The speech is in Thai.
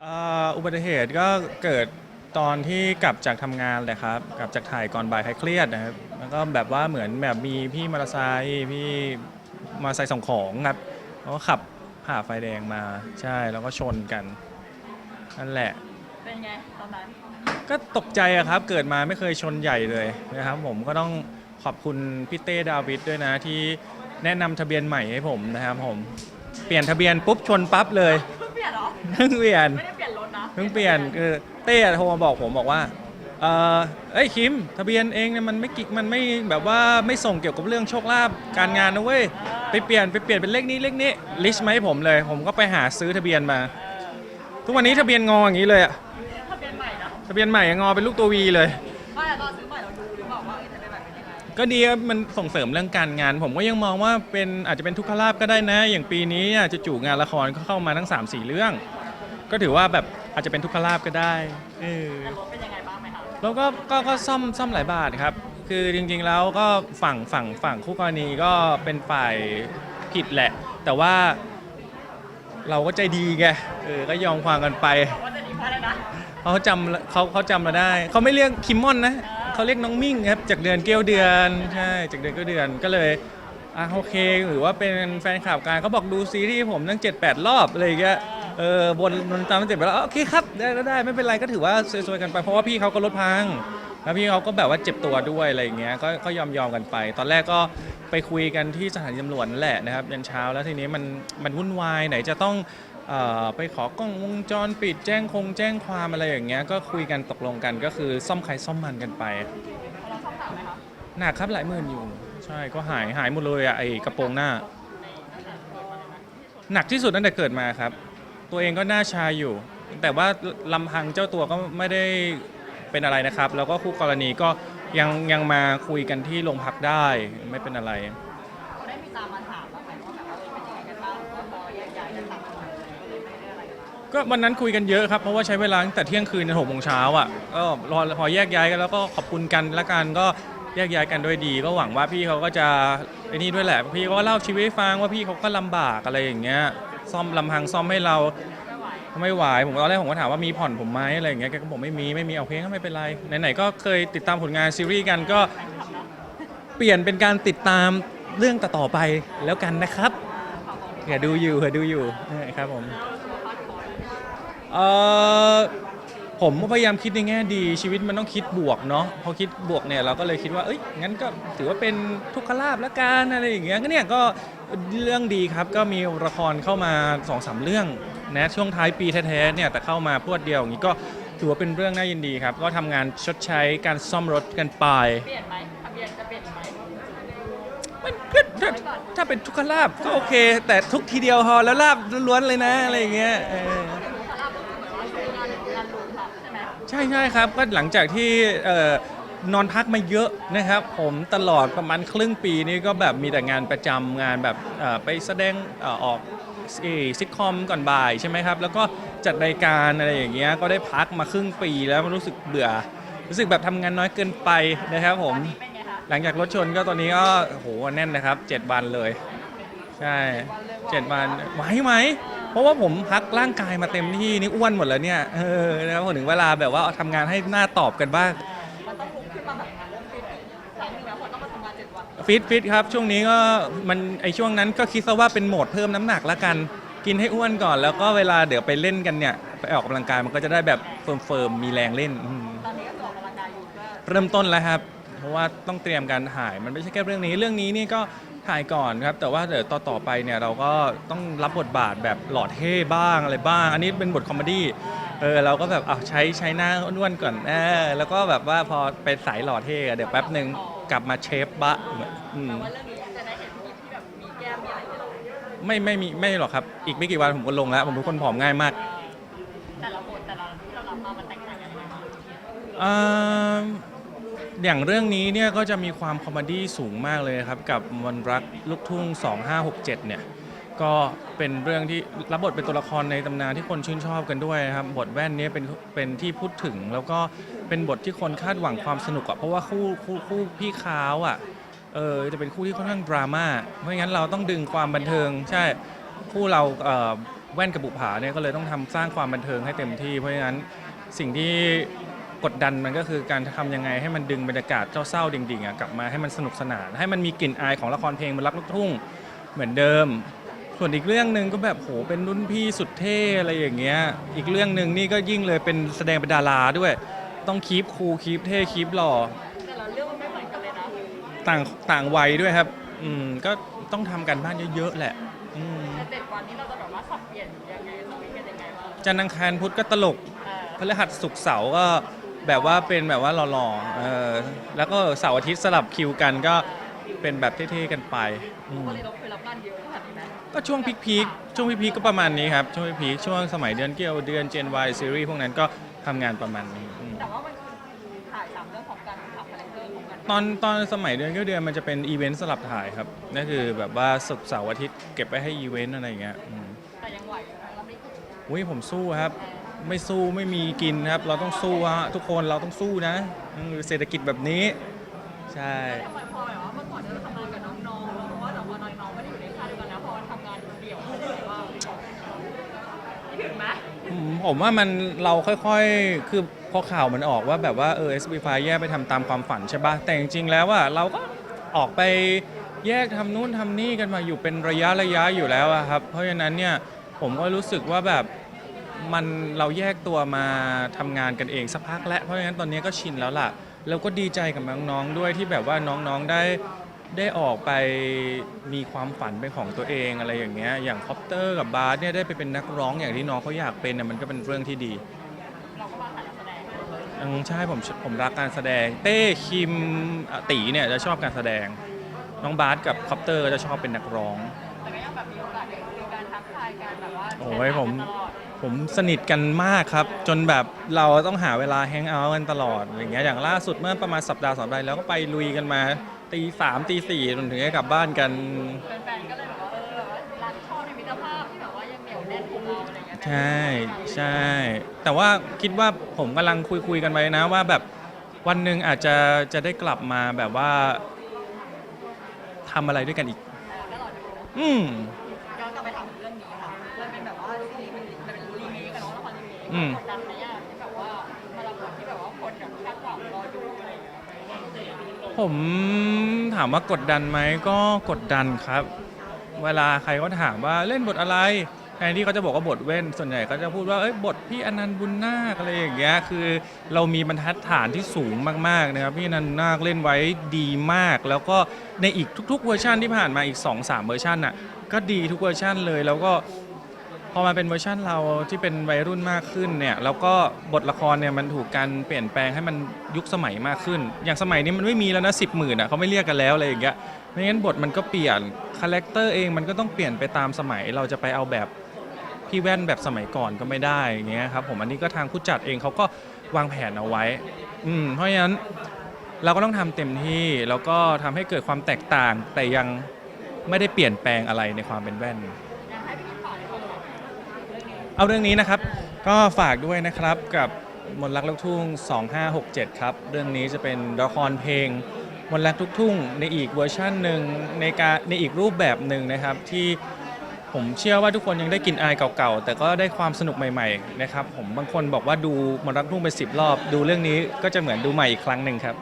เอ่ออุบัติเหตุก็เกิดตอนที่กลับจากทำงานแหละครับ กลับจากถ่ายก่อนบ่ายใครเครียดนะครับแล้วก็แบบว่าเหมือนแบบมีพี่มอเตอร์ไซค์พี่มอเตอร์ไซค์ส่งของครับเขาก็ขับผ่าไฟแดงมาใช่แล้วก็ชนกันนั่นแหละ เป็นไงตอนนั้นก็ตกใจอะครับ เกิดมาไม่เคยชนใหญ่เลยนะครับ ผมก็ต้องขอบคุณพี่เต้ดาวิดด้วยนะที่แนะนำทะเบียนใหม่ให้ผมนะครับผม เปลี่ยนทะเบียนปุ๊บชนปั๊บเลย เพิ่งเปลี่ยนเหรอเพิ่งเปลี่ยน ไม่ได้เปลี่ยนรถนะเพิ่งเปลี่ยนคือเต้โทรมาบอกผมบอกว่าเออเอ้ยคิม ทะเบียนเองเนี่ยมันไม่กิกมันไม่แบบว่าไม่ส่งเกี่ยวกับเรื่องโชคลาภการงานนะเว้ยไปเปลี่ยนไปเปลี่ยนเป็นเลขนี้เลขนี้ลิสต์มาให้ผมเลย ผมก็ไปหาซื้อทะเบียนมา ทุกวันนี้ทะเบียนงออย่างนี้เลยอะทะเบียนใหม่นะทะเบียนใหม่อะงอเป็นลูกตัววีเลย ไม่แต่ตอนซื้อใหม่ ก็ดีครับมันส่งเสริมเรื่องการงาน ผมก็ยังมองว่าเป็นอาจจะเป็นทุกขลาภก็ได้นะ อย่างปีนี้เนี่ยจะจู่งานละครก็เข้ามาทั้ง 3-4 เรื่อง ก็ถือว่าแบบอาจจะเป็นทุกขลาภก็ได้เออแต่รถเป็นยังไงบ้างไหมคะแล้วก็ก็ก็ซ่อมซ่อมหลายบาทครับ คือจริงๆแล้วก็ฝั่งฝั่งฝั่งคู่กรณีก็เป็นฝ่ายผิดแหละ แต่ว่าเราก็ใจดีไงเออก็ยอมความกันไป ว่าจะดีพอแล้วนะเขาจำเขาเขาจำเราได้ เขาไม่เรียกคิมมอนนะ เขาเรียกน้องมิ่งครับจากเดือนเกี้ยวเดือนใช่จากเดือนเกี้ยวเดือนก็เลยอะโอเคหรือว่าเป็นแฟนคลับกันเขาบอกดูซีรีส์ผมตั้ง 7-8 รอบอะไรอย่างเงี้ยเออบนบนตามตั้งเจ็ดแปดรอบโอเคครับได้ได้ได้ไม่เป็นไรก็ถือว่าซวยๆกันไปเพราะว่าพี่เขาก็รถพังแล้วพี่เขาก็แบบว่าเจ็บตัวด้วยอะไรอย่างเงี้ยก็ก็ยอมยอมกันไป ตอนแรกก็ไปคุยกันที่สถานีตำรวจนั่นแหละนะครับยันเช้าแล้วทีนี้มันมันวุ่นวายไหนจะต้อง เอ่อไปขอกล้องวงจรปิดแจ้งคงแจ้งความอะไรอย่างเงี้ยก็คุยกันตกลงกันก็คือซ่อมใครซ่อมมันกันไปเราซ่อมต่างไหมคะหนักครับหลายหมื่นอยู่ ใช่ก็หายหายหมดเลยอะไอกระโปรงหน้า หนักที่สุดตั้งแต่เกิดมาครับ ตัวเองก็หน้าชาอยู่ แต่ว่าลำพังเจ้าตัวก็ไม่ได้เป็นอะไรนะครับ แล้วก็คู่กรณีก็ยังยังมาคุยกันที่โรงพักได้ไม่เป็นอะไร ได้มีตามมาถามบ้างไหมว่าแบบว่าเอ้ยเป็นยังไงกันบ้างหรือว่าพอแยกย้ายกันต่าง ก็วันนั้นคุยกันเยอะครับ เพราะว่าใช้เวลาตั้งแต่เที่ยงคืนจนหกโมงเช้าอะก็รอพอแยกย้ายกันแล้วก็ขอบคุณกันและกันก็แยกย้ายกันด้วยดี ก็หวังว่าพี่เขาก็จะไอ้นี่ด้วยแหละพี่เขาก็เล่าชีวิตให้ฟังว่าพี่เขาก็ลำบากอะไรอย่างเงี้ย ซ่อมลำพังซ่อมให้เราไม่ไหวผมตอนแรกผมก็ถามว่ามีผ่อนผมไหมอะไรอย่างเงี้ยแกก็บอกไม่มีไม่มีโอเคก็ไม่เป็นไรไหนๆก็เคยติดตามผลงานซีรีส์กันก็เปลี่ยนเป็นการติดตามเรื่องต่อๆไปแล้วกันนะครับอย่าดูอยู่อย่าดูอยู่นะครับผม เออผมก็พยายามคิดในแง่ดีชีวิตมันต้องคิดบวกเนาะพอคิดบวกเนี่ยเราก็เลยคิดว่าเอ้ยงั้นก็ถือว่าเป็นทุกขลาบละกันอะไรอย่างเงี้ยก็เนี่ยก็เรื่องดีครับก็มีละครเข้ามา2อสเรื่องนะช่วงท้ายปีแท้ๆเนี่ยแต่เข้ามาพรวดเดียวอย่างนี้ก็ถือว่าเป็นเรื่องน่ายินดีครับ ก็ทำงานชดใช้การซ่อมรถกันไป เปลี่ยนไหมทะเบียนจะเปลี่ยนไหม มันก็ถ้าถ้าเป็นทุกขลาบก็โอเค แต่ทุกทีเดียวพอแล้วลาบล้วนๆเลยนะอะไรอย่างเงี้ยเออ ใช่ใช่ครับก็หลังจากที่เอ่อนอนพักมาเยอะนะครับ ผมตลอดประมาณครึ่งปีนี้ก็แบบมีแต่งานประจำงานแบบเอ่อไปแสดงเอ่อออกซิทคอมก่อนบ่ายใช่ไหมครับ แล้วก็จัดรายการอะไรอย่างเงี้ยก็ได้พักมาครึ่งปีแล้วมันรู้สึกเบื่อ รู้สึกแบบทำงานน้อยเกินไปนะครับผม เป็นไงคะหลังจากรถชนก็ตอนนี้ก็โหแน่นนะครับ 7 วันเลย ใช่เจ็ดวันไหวไหม เพราะว่าผมพักร่างกายมาเต็มที่นี่อ้วนหมดแล้วเนี่ยเออนะครับพอถึงเวลาแบบว่าเอาทำงานให้หน้าตอบกันบ้าง มันต้องลุกขึ้นมาแบบเริ่มฟิตครั้งหนึงแล้วคนต้องมาทำงานเจ็ดวันฟิตฟิตครับ ช่วงนี้ก็มันไอช่วงนั้นก็คิดซะว่าเป็นโหมดเพิ่มน้ำหนักละกัน กินให้อ้วนก่อนแล้วก็เวลาเดี๋ยวไปเล่นกันเนี่ยไปออกกำลังกายมันก็จะได้แบบเฟิร์มเฟิร์มๆมีแรงเล่นอืมตอนนี้ก็คือออกกำลังกายอยู่ก็เริ่มต้นแล้วครับเพ ราะว่าต้องเตรียมการถ่าย มันไม่ใช่แค่เรื่องนี้ เรื่องนี้นี่ก็ถ่ายก่อนครับ แต่ว่าเดี๋ยวต่อต่อไปเนี่ยเราก็ต้องรับบทบาทแบบหลอดเท่บ้างอะไรบ้าง อันนี้เป็นบทคอมเมดี้ เออเราก็แบบอะใช้ใช้หน้าอ้วนๆก่อนเออแล้วก็แบบว่าพอไปสายหล่อเท่อะเดี๋ยวแป๊บหนึ่งกลับมาเชฟบะอืม แต่ว่าเรื่องนี้จะได้เห็นมีที่แบบมีแก้มมีอะไรที่เราไม่ไม่มีไม่หรอกครับ อีกไม่กี่วันผมก็ลงแล้ว ผมเป็นคนผอมง่ายมากแต่ละบทแต่ละที่เรารับมามันแตกต่างกันยังไงบ้างอ่า อย่างเรื่องนี้เนี่ยก็จะมีความคอมเมดี้สูงมากเลยครับ กับมนรักลูกทุ่ง 2567 เนี่ย ก็เป็นเรื่องที่รับบทเป็นตัวละครในตำนานที่คนชื่นชอบกันด้วยนะครับ บทแว่นเนี้เป็นเป็นที่พูดถึง แล้วก็เป็นบทที่คนคาดหวังความสนุกอะเพราะว่าคู่คู่คู่พี่ค้าวอะเออจะเป็นคู่ที่ค่อนข้างดราม่าเพราะงั้นเราต้องดึงความบันเทิง ใช่คู่เราเอ่อแว่นกระบุผาเนี่ยก็เลยต้องทำสร้างความบันเทิงให้เต็มที่ เพราะฉะนั้นสิ่งที่ กดดันมันก็คือการทำยังไงให้มันดึงบรรยากาศเศร้าๆดิ่งๆอะกลับมาให้มันสนุกสนาน ให้มันมีกลิ่นอายของละครเพลงมันรักลูกทุ่งเหมือนเดิม ส่วนอีกเรื่องหนึ่งก็แบบโหเป็นรุ่นพี่สุดเท่อะไรอย่างเงี้ยอีกเรื่องหนึ่งนี่ก็ยิ่งเลยเป็นแสดงเป็นดาราด้วย ต้องคีปคูลคีปเท่คีปหล่อ แต่ละเรื่องมันไม่เหมือนกันเลยนะต่างต่างวัยด้วยครับ อืม ก็ต้องทำกันบ้านเยอะๆแหละ อืมแต่เจ็ดวันนี้เราจะแบบว่าสับเปลี่ยนยังไงสวิตช์กันยังไงบ้างจันทร์อังคารพุธก็ตลก เออพฤหัสศุกร์เสาร์ก็ แบบว่าเป็นแบบว่าหล่อๆเออแล้วก็เสาร์อาทิตย์สลับคิวกันก็เป็นแบบเท่ๆกันไปอืมก็เลยเราเคยรับงานเยอะขนาดนี้ไหมก็ช่วงพีคๆช่วงพีคๆก็ประมาณนี้ครับช่วงพีคๆช่วงสมัยเดือนเกี่ยวเดือนเจนวายซีรีส์พวกนั้นก็ทำงานประมาณนี้อืมแต่ว่ามันคือถ่ายสามเรื่องของกันทำคาแรคเตอร์ของกันตอนตอนสมัยเดือนเกี่ยวเดือนมันจะเป็นอีเวนต์สลับถ่ายครับนั่นคือแบบว่าศุกร์เสาร์อาทิตย์เก็บไว้ให้อีเวนต์อะไรอย่างเงี้ยอืมแต่ยังไหวอยู่นะเราไม่ถึงอุ้ยผมสู้ครับ ไม่สู้ไม่มีกินครับ เราต้องสู้ฮะทุกคนเราต้องสู้นะอืมเศรษฐกิจแบบนี้ ใช่ทำไมพอแบบว่าเมื่อก่อนเราทำงานกับน้องๆแล้วเพราะว่าแต่ว่าน้องๆไม่ได้อยู่ในค่ายเดียวกันนะเพราะว่าทำงานเดี่ยวเป็นไงบ้างคิดถึงไหมอืมผมว่ามันเราค่อยๆ คือพอข่าวมันออกว่าแบบว่าเออ SB5 แยกไปทำตามความฝันใช่ปะแต่จริงๆ แล้วอะเราก็ออกไปแยกทำนู่นทำนี่กันมาอยู่เป็นระยะระยะอยู่แล้วอะครับ เพราะฉะนั้นเนี่ยผมก็รู้สึกว่าแบบ มันเราแยกตัวมาทำงานกันเองสักพักแล้วเพราะฉะนั้นตอนนี้ก็ชินแล้วล่ะ แล้วก็ดีใจกับน้องๆด้วยที่แบบว่าน้องๆได้ได้ออกไปมีความฝันเป็นของตัวเองอะไรอย่างเงี้ยอย่างคอปเตอร์กับบาสเนี่ยได้ไปเป็นนักร้องอย่างที่น้องเขาอยากเป็นเนี่ยมันก็เป็นเรื่องที่ดีเราก็มาถ่านักแสดงอืมใช่ผมผมรักการแสดง เต้คิมอะตีเนี่ยจะชอบการแสดง น้องบาสกับคอปเตอร์ก็จะชอบเป็นนักร้อง แต่ก็ยังแบบมีโอกาสได้คุย กันทักทายกันแบบว่าโอ้ยผมตลอดผมสนิทกันมากครับ จนแบบเราต้องหาเวลาแฮงเอาท์กันตลอดอย่างเงี้ยอย่างล่าสุดเมื่อประมาณสัปดาห์สองสัปดาห์แล้วก็ไปลุยกันมาตีสามตีสี่จนถึงได้กลับบ้านกัน แฟนๆก็เลยแบบว่าเออแบบว่ารักชอบในมิตรภาพที่แบบว่ายังเหนียวแน่นของเราอะไรอย่างเงี้ยใช่ใช่ แต่ว่าคิดว่าผมกำลังคุยคุยๆกันไว้นะว่าแบบวันหนึ่งอาจจะจะได้กลับมาแบบว่าทำอะไรด้วยกันอีกก็รอดูนะอืม แบบว่าซีรีส์มันมันเป็นรีเมคกันเนาะละครรีเมคอืม กดดันไหมอะที่แบบว่ามาละครที่แบบว่าคนแบบคาดหวังรอดูอะไรอย่างเงี้ยผมถามว่ากดดันไหมก็กดดันครับ เวลาใครก็ถามว่าเล่นบทอะไรแทนที่เขาจะบอกว่าบทเว้น ส่วนใหญ่เขาจะพูดว่าเอ้ยบทพี่อนันต์บุญนาคอะไรอย่างเงี้ยคือเรามีบรรทัดฐานที่สูงมากๆนะครับพี่อนันต์บุญนาคเล่นไว้ดีมาก แล้วก็ในอีกทุกๆเวอร์ชันที่ผ่านมาอีก 2-3 เวอร์ชันน่ะก็ดีทุกเวอร์ชันเลย แล้วก็ พอมาเป็นเวอร์ชันเราที่เป็นวัยรุ่นมากขึ้นเนี่ยแล้วก็บทละครเนี่ยมันถูกการเปลี่ยนแปลงให้มันยุคสมัยมากขึ้น อย่างสมัยนี้มันไม่มีแล้วนะสิบหมื่นอะเขาไม่เรียกกันแล้วอะไรอย่างเงี้ยไม่งั้นบทมันก็เปลี่ยนคาแรคเตอร์เองมันก็ต้องเปลี่ยนไปตามสมัยเราจะไปเอาแบบพี่แว่นแบบสมัยก่อนก็ไม่ได้อย่างเงี้ยครับผมอันนี้ก็ทางผู้จัดเองเขาก็วางแผนเอาไว้ อืมเพราะฉะนั้นเราก็ต้องทำเต็มที่แล้วก็ทำให้เกิดความแตกต่างแต่ยังไม่ได้เปลี่ยนแปลงอะไรในความเป็นแว่น อยากให้พี่ฝากให้คนแบบ เอาเรื่องนี้นะครับ ก็ฝากด้วยนะครับกับมนต์รักลูกทุ่ง 2567 ครับ เรื่องนี้จะเป็นละครเพลงมนต์รักลูกทุ่ง ในอีกเวอร์ชันหนึ่งในการในอีกรูปแบบหนึ่งนะครับ ที่ผมเชื่อว่าทุกคนยังได้กลินอายเก่าๆ แต่ก็ได้ความสนุกใหม่ๆนะครับผมบางคนบอกว่าดูมนต์รักลูกทุ่งไป 10 รอบ ดูเรื่องนี้ก็จะเหมือนดูใหม่อีกครั้งหนึ่งครับ